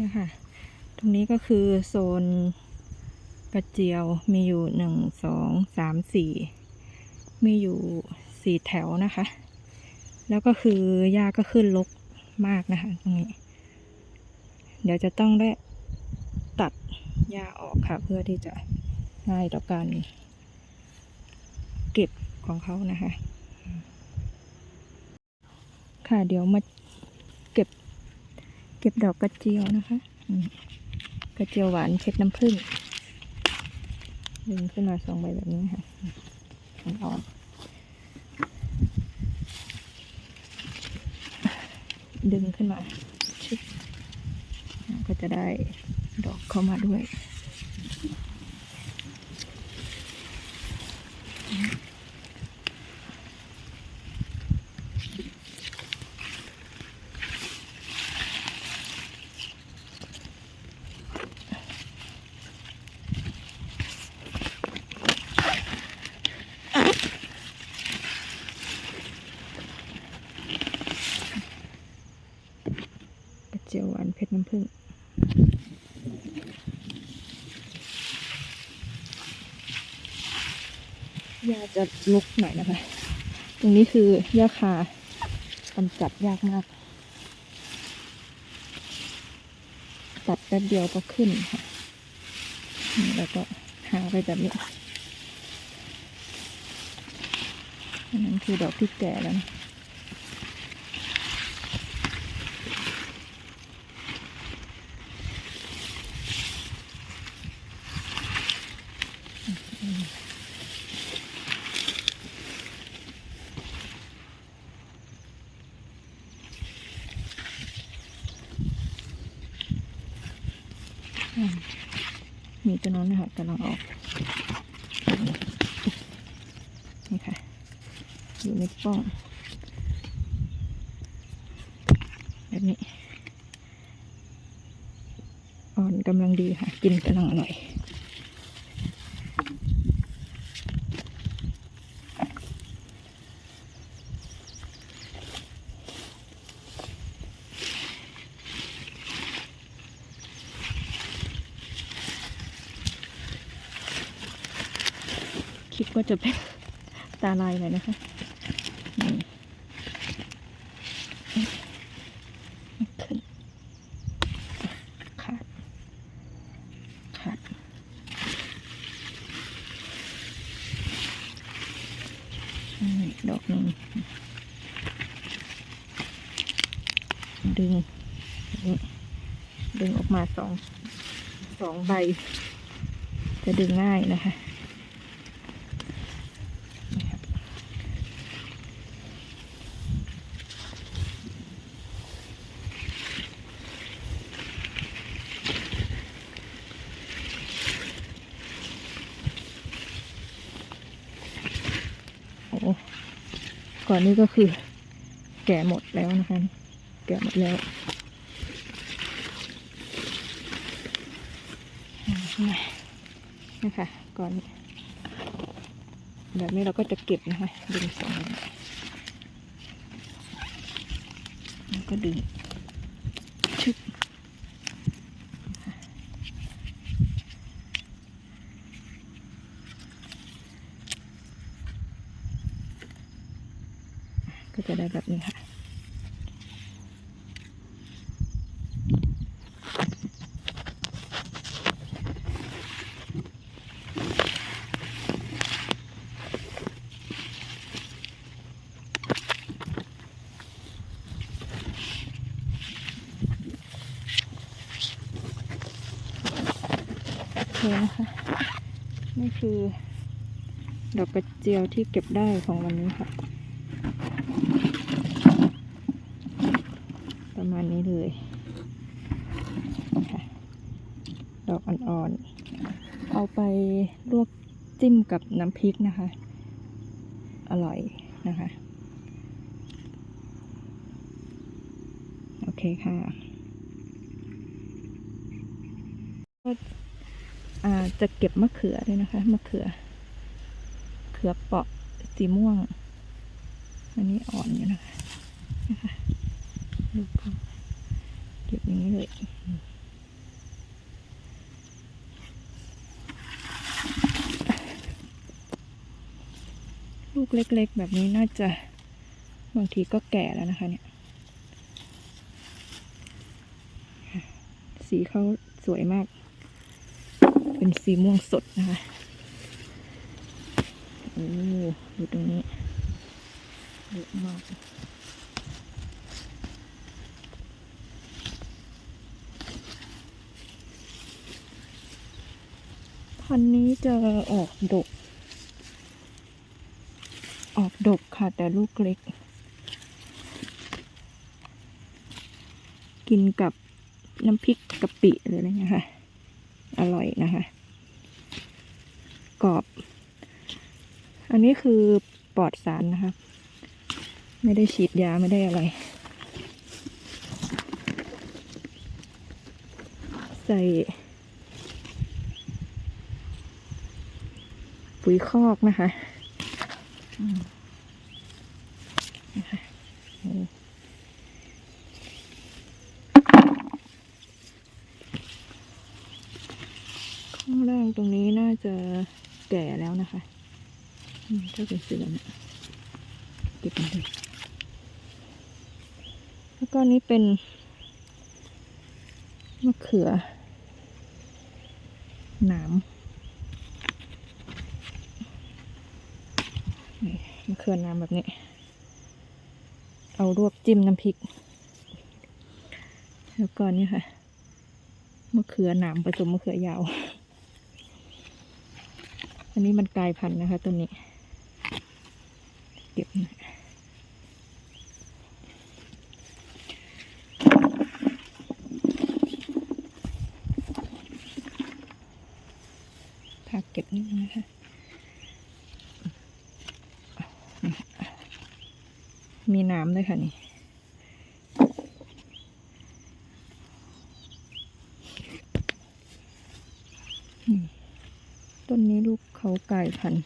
นี่ยค่ะ ตรงนี้ก็คือโซนกระเจียวมีอยู่หนึ่งสองสามสี่มีอยู่สี่แถวนะคะ แล้วก็คือหญ้าก็ขึ้นรกมากนะคะ ตรงนี้ เดี๋ยวจะต้องได้ตัดหญ้าออกค่ะ เพื่อที่จะง่ายต่อการเก็บของเขานะคะ ค่ะเดี๋ยวมา เก็บดอกกระเจียวนะคะกระเจียวหวานเช็ดน้ำผึ้งดึงขึ้นมาสองใบแบบนี้ค่ะอ่อนดึงขึ้นมาชึบอ่าก็จะได้ดอกเข้ามาด้วย กระเจียวหวานเพชรน้ำผึ้งหญ้าจะ ลกหน่อยนะคะ ตรงนี้คือหญ้าคากำจัดยากมากตัดแป๊บเดียวก็ขึ้นค่ะ แล้วก็หาไปแบบนี้อันนั้นคือดอกที่แก่แล้วนะ มีตัวนั้นนะคะกำลังออก นี่ค่ะ อยู่ในป้อง แบบนี้ อ่อนกำลังดีค่ะ กินกำลังอร่อย คลิปก็จะเป็นตาลายหน่อยนะคะนี่ขึ้นขาดขาดดอกหนึ่งดึง ดึงออกมาสองสองใบ จะดึงง่ายนะคะ โอ้ ก่อนนี้ก็คือ แก่หมดแล้วนะคะ แก่หมดแล้วอ่านี่นะคะก่อนแบบนี้เราก็จะเก็บนะคะดึงสองนี้แล้วก็ดึงชึบ ก็จะได้แบบนี้ค่ะ โอเคนะคะ นี่คือดอกกระเจียวที่เก็บได้ของวันนี้ค่ะ ประ มาณนี้เลยค่ะดอกอ่อนๆ เอาไปลวกจิ้มกับน้ำพริกนะคะ อร่อยนะคะ โอเคค่ะก็จะเก็บมะเขือด้วยนะคะ มะเขือ เขือเปาะสีม่วง อันนี้อ่อนอยู่นะคะนะคะลู นี้เลยลูกเล็กๆ แบบนี้น่าจะบางทีก็แก่แล้วนะคะเนี่ย สีเขาสวยมาก เป็นสีม่วงสดนะคะ โอ้ดูตรงนี้เยอะมาก พันนี้จะออกดก ออกดกค่ะ แต่ลูกเล็ก กินกับน้ำพริกกะปิหรืออะไรเงี้ยค่ะอร่อยนะคะกรอบ อันนี้คือปลอดสารนะคะ ไม่ได้ฉีดยาไม่ได้อะไร ใส่ ปุ๋ยคอกนะคะข้างล่างตรงนี้น่าจะแก่แล้วนะคะถ้าเป็นเสือนะเก็บมันเลยแล้วก็นี้เป็นมะเขือหนาม นี่มะ เขือนน้ำแบบนี้ เอาลวกจิ้มน้ำพริก แล้วก็นี่ค่ะมะเขือหนามผสมมะเขือยาว อันนี้มันกลายพันธุ์นะคะต้นนี้ เก็บหน่อยผักเก็บนิดนึงนะคะ มีน้ำด้วยค่ะนี่ต้นนี้ลูกเขากลายพันธุ์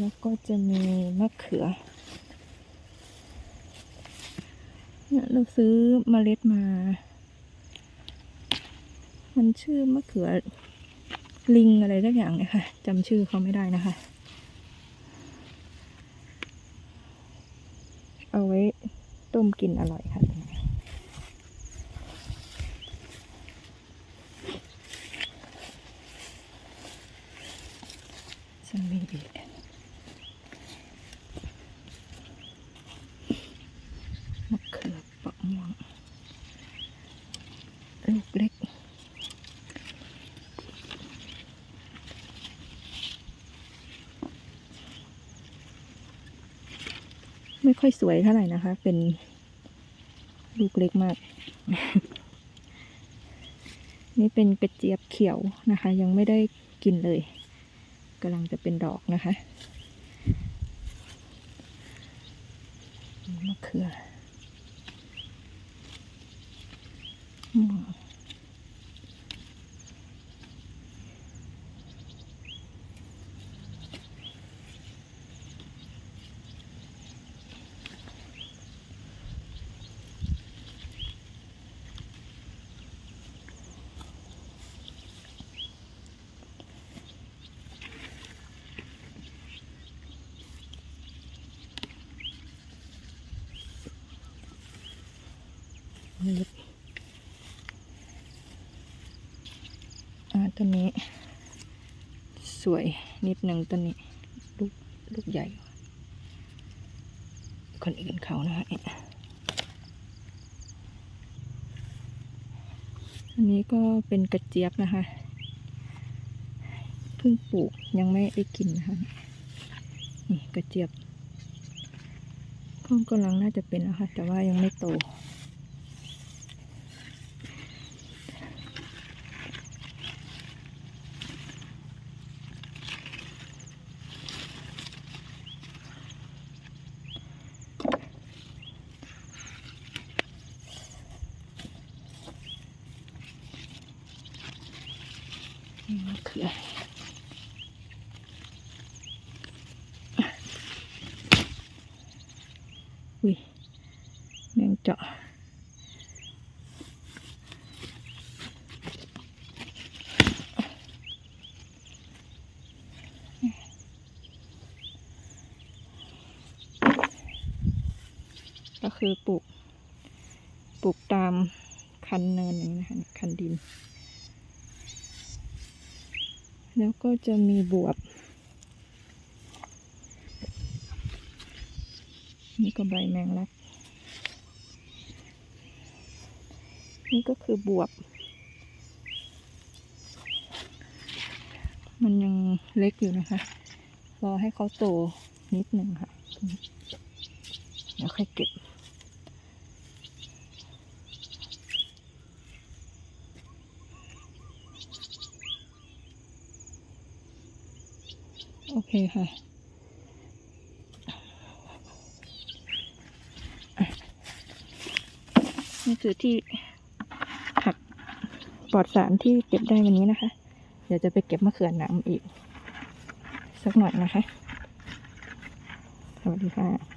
แล้วก็จะมีมะเขือ เนี่ยเราซื้อเมล็ดมา มันชื่อมะเขือลิงอะไรสักอย่างเนี่ยค่ะจำชื่อเขาไม่ได้นะคะ เอาไว้ต้มกินอร่อยค่ะจะมีอีกมะเขือปะม่วงลูกเล็ก ไม่ค่อยสวยเท่าไหร่นะคะ เป็นลูกเล็กมาก นี่เป็นกระเจี๊ยบเขียวนะคะ ยังไม่ได้กินเลยกำลังจะเป็นดอกนะคะมะเขือ ลึกอ่าต้นนี้ สวยนิดหนึ่งต้นนี้ลูกลูกใหญ่ คนอื่นเขานะคะอันนี้ก็เป็นกระเจี๊ยบนะคะเพิ่งปลูกยังไม่ได้กินนะคะนี่กระเจี๊ยบก็กำลังน่าจะเป็นแล้วค่ะแต่ว่ายังไม่โต เขืออุ้ยแมงเจาะก็คือปลูก ปลูกตามคันเนินอย่างนี้นะคะ คันดิน แล้วก็จะมีบวบ นี่ก็ใบแมงลัก นี่ก็คือบวบ มันยังเล็กอยู่นะคะ รอให้เขาโตนิดหนึ่งค่ะเดี๋ยวค่อยเก็บ โอเคค่ะ นี่คือที่ผักปลอดสารที่เก็บได้วันนี้นะคะ เดี๋ยวจะไปเก็บมะเขือน้ำอีก สักหน่อยนะคะ สวัสดีค่ะ